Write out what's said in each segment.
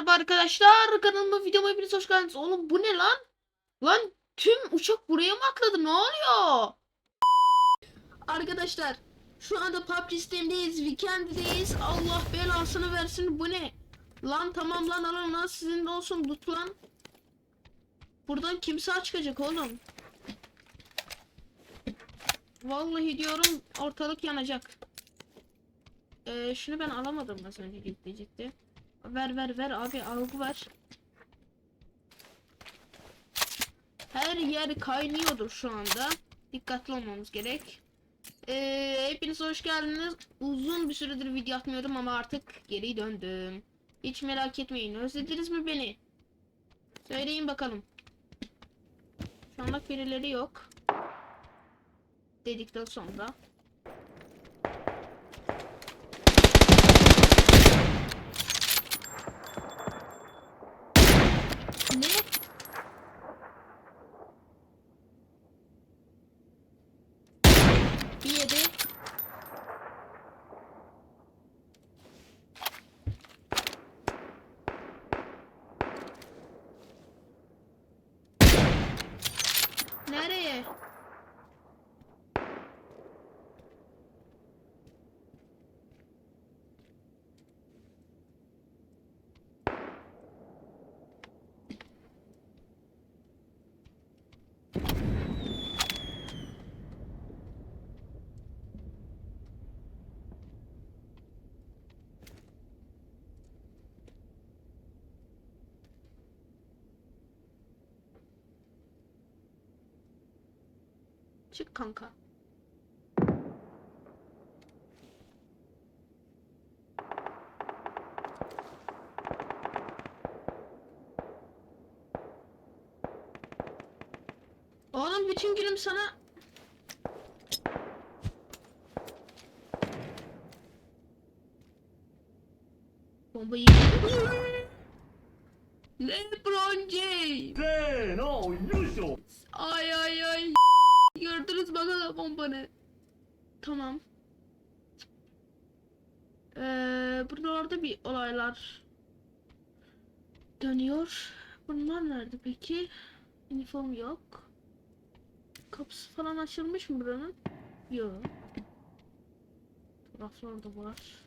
Merhaba arkadaşlar kanalıma videoma hepiniz hoş geldiniz. Oğlum bu ne lan? Lan tüm uçak buraya mı atladı? Ne oluyor? Arkadaşlar şu anda PUBG sistemdeyiz. Weekend'deyiz. Allah belasını versin. Bu ne? Lan tamam lan alın lan sizin de olsun. Tut lan. Buradan kimse çıkacak oğlum. Vallahi diyorum ortalık yanacak. Ee, şunu ben alamadım az önce gidecekti. Ver ver ver abi algı ver. Her yer kaynıyordur şu anda. Dikkatli olmamız gerek. Ee, hepiniz hoş geldiniz. Uzun bir süredir video atmıyordum ama artık geri döndüm. Hiç merak etmeyin. Özlediniz mi beni? Söyleyin bakalım. Şu anda birileri yok. Dedikten sonra. Nereye? Çık kanka. Oğlum bütün günüm sana Bombayı LeBron James no, usual. Ay ay ay. Gördünüz bana bombanı. Tamam. Ee, buralarda bir olaylar dönüyor. Bunlar nerede peki? Uniform yok. Kapısı falan açılmış mı buranın? Yok. Taraflar da var.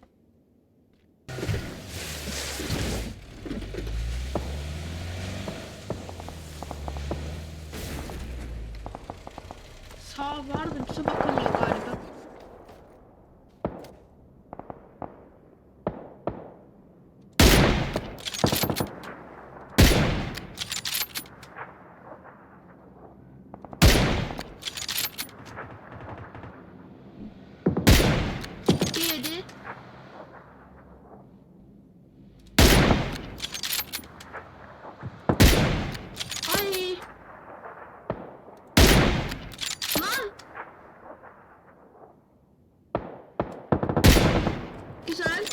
Sağ vardı, bize bakamıyor galiba. Bir yedi. Ay. Lan! Güzel.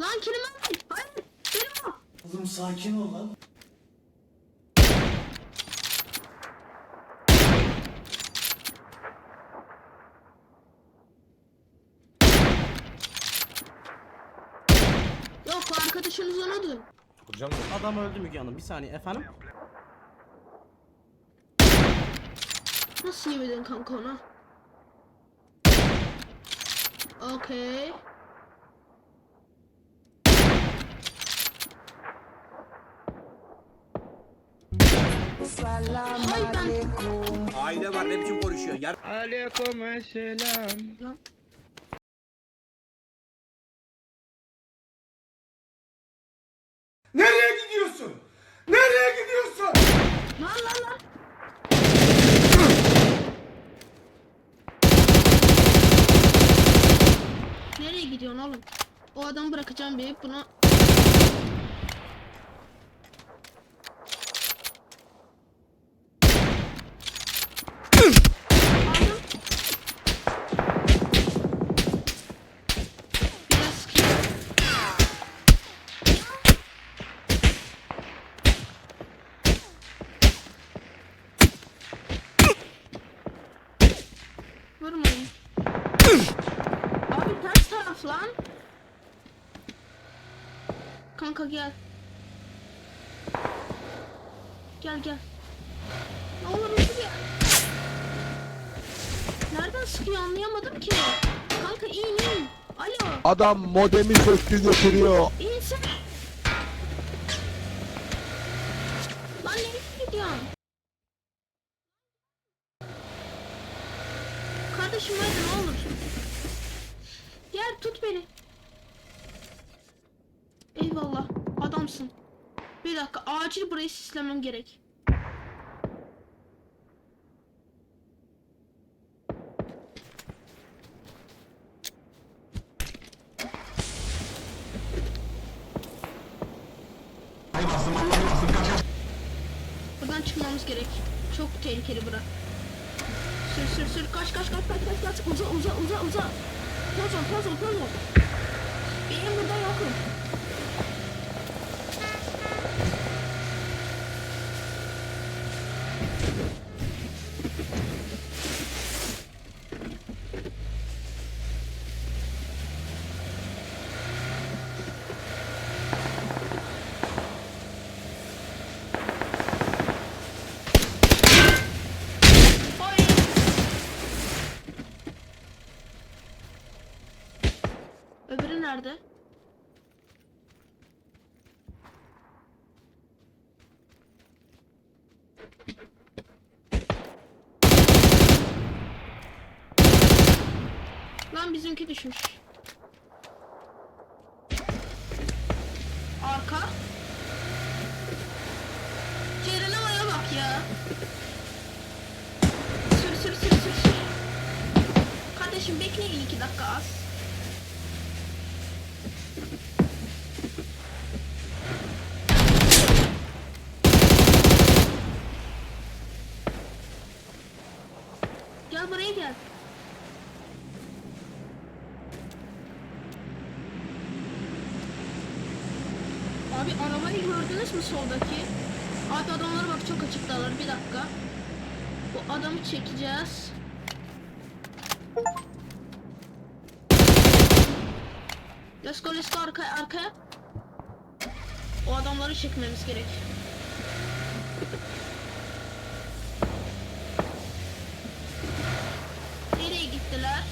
Lan kilim var? Hayır, benim o. Kızım sakin ol lan. Yok arkadaşınız ona dön. Hocam Adam öldü Müge Hanım. Bir saniye efendim. Nasıl yemedin kanka ona? Okey. Aile var ne biçim konuşuyor? Yar Aleykümselam. lan. Nereye gidiyorsun? Nereye gidiyorsun? Lan lan lan. Nereye gidiyorsun oğlum? O adamı bırakacağım bir bunu. Nereden sıkıyor anlayamadım ki. Kanka in in. Alo. Adam modemi söktü götürüyor. İnsin. Lan nereye gidiyorsun? Kardeşim hadi ne olur. Gel tut beni. Eyvallah adamsın. Bir dakika acil burayı sislemem gerek. Çıkmamız gerek. Çok tehlikeli bura. Sür sür sür kaç kaç kaç kaç kaç kaç uza uza uza uza. Puzzle puzzle puzzle. Benim burada yokum. Nerede? Lan bizimki düşmüş. Gel buraya gel. Abi arabayı gördünüz mü soldaki? Abi adamlara bak çok açıktalar bir dakika. Bu adamı çekeceğiz. Let's go let's go arkaya arkaya. O adamları çekmemiz gerek. Nereye gittiler?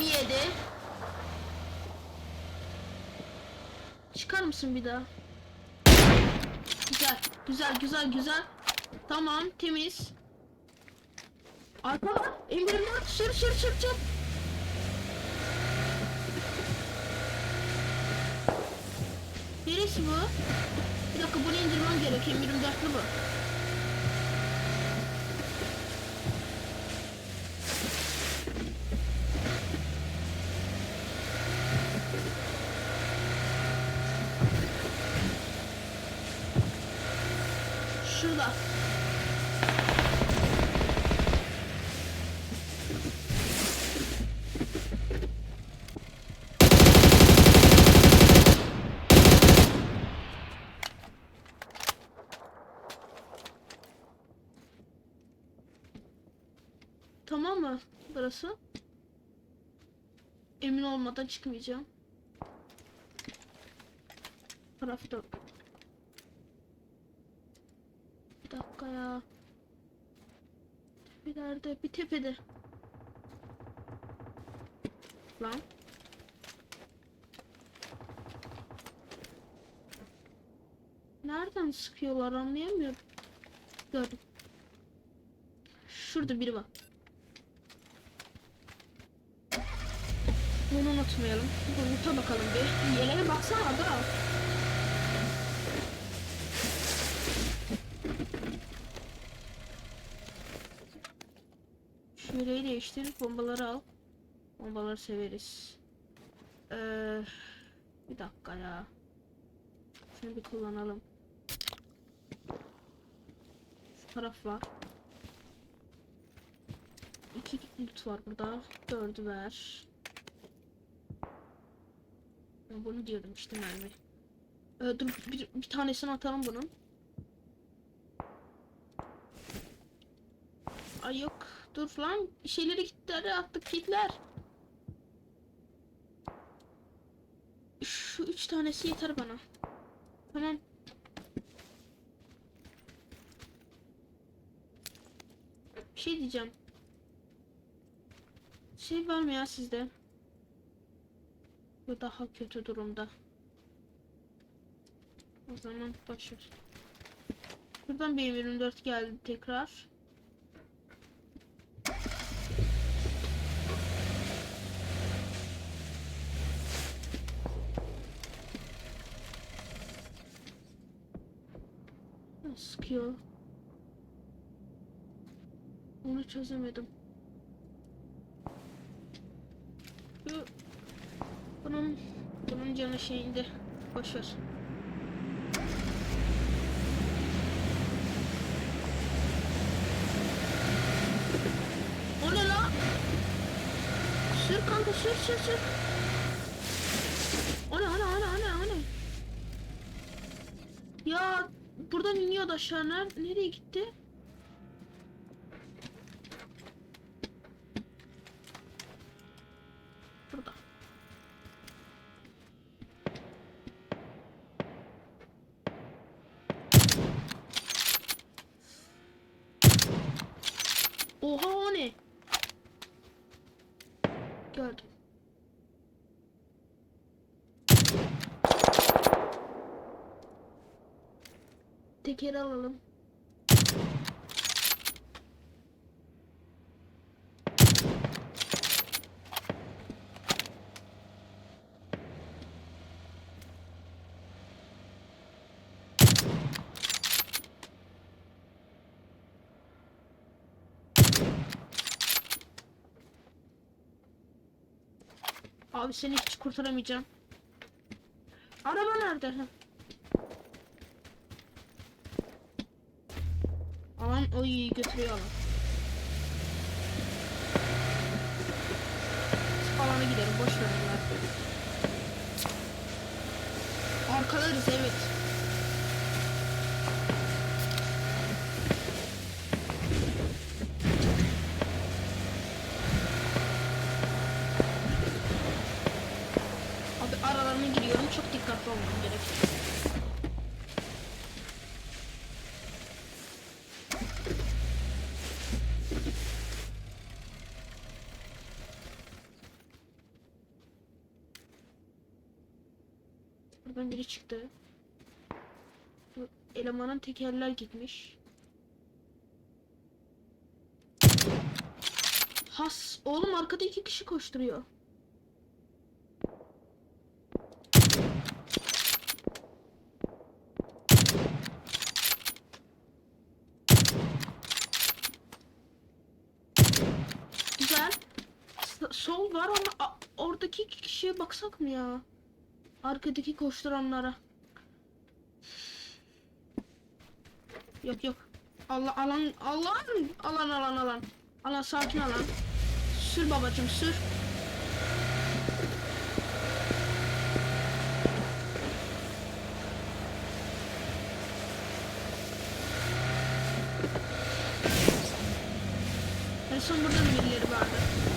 Bir yedi. Daha? Güzel, güzel, güzel, güzel. Tamam, temiz. Arka var. Emirler, sür, sür, sür, sür. Neresi bu? Bir dakika bunu indirmem gerekiyor. 24'lü bu. Şurada. Tamam mı burası? Emin olmadan çıkmayacağım. Tarafta. Bir dakika ya. Tepelerde, bir tepede. Lan. Nereden sıkıyorlar anlayamıyorum. Gördüm. Şurada biri var. Bunu unutmayalım. Unuta bakalım bir. Yeleğe baksana da. Yeleği değiştir. Bombaları al. Bombaları severiz. Ee, bir dakika ya. Şunu bir kullanalım. Şu taraf var. İki loot var burada. Dördü ver. Bunu diyordum işte mermi. Ee, dur bir, bir tanesini atalım bunun. Ay yok. Dur lan. Şeyleri kitleri attık kitler. Şu üç tanesi yeter bana. Tamam. Bir şey diyeceğim. Şey var mı ya sizde? Bu daha kötü durumda. O zaman boşver. Buradan bir 24 geldi tekrar. Sıkıyor. Onu çözemedim. Bunun bunun canı şeyinde. Boş ver. O ne la? Sür kanka sür sür sür. Ner- Nereye gitti? Burada. Oha o ne? Gördüm. Teker alalım. Abi seni hiç kurtaramayacağım. Araba nerede? Heh. Alan oy götürüyor alan. Biz alana gidelim boş ver. Arkalarız evet. Abi aralarına giriyorum çok dikkatli olmam gerek. Buradan biri çıktı. Bu elemanın tekerler gitmiş. Has oğlum arkada iki kişi koşturuyor. Güzel. Sol var ama oradaki iki kişiye baksak mı ya? Arkadaki koşturanlara. Yok yok. Allah alan alan alan alan alan. Alan sakin alan. Sür babacım sür. En son burada da birileri vardı.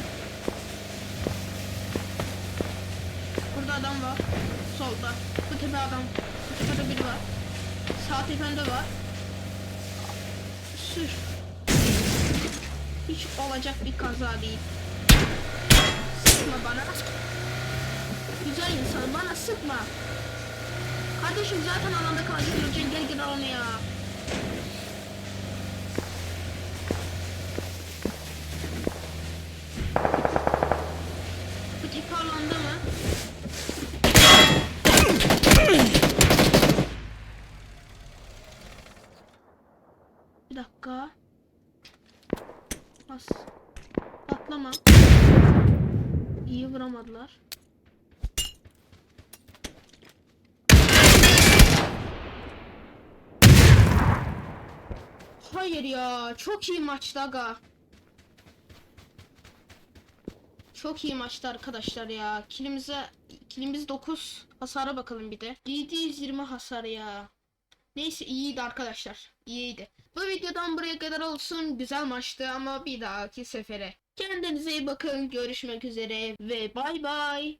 Solda. Bu tepe adam. Bu tepede biri var. Sağ tepende var. Sür. Hiç olacak bir kaza değil. Sıkma bana. Güzel insan bana sıkma. Kardeşim zaten alanda kalacak gel gel alanı ya. Bu tepe alanda mı? Bir dakika. Bas. Patlama. İyi vuramadılar. Hayır ya. Çok iyi maçtı aga. Çok iyi maçtı arkadaşlar ya. Kilimize kilimiz 9 hasara bakalım bir de. 720 hasar ya. Neyse iyiydi arkadaşlar. İyiydi. Bu videodan buraya kadar olsun. Güzel maçtı ama bir dahaki sefere. Kendinize iyi bakın. Görüşmek üzere ve bay bay.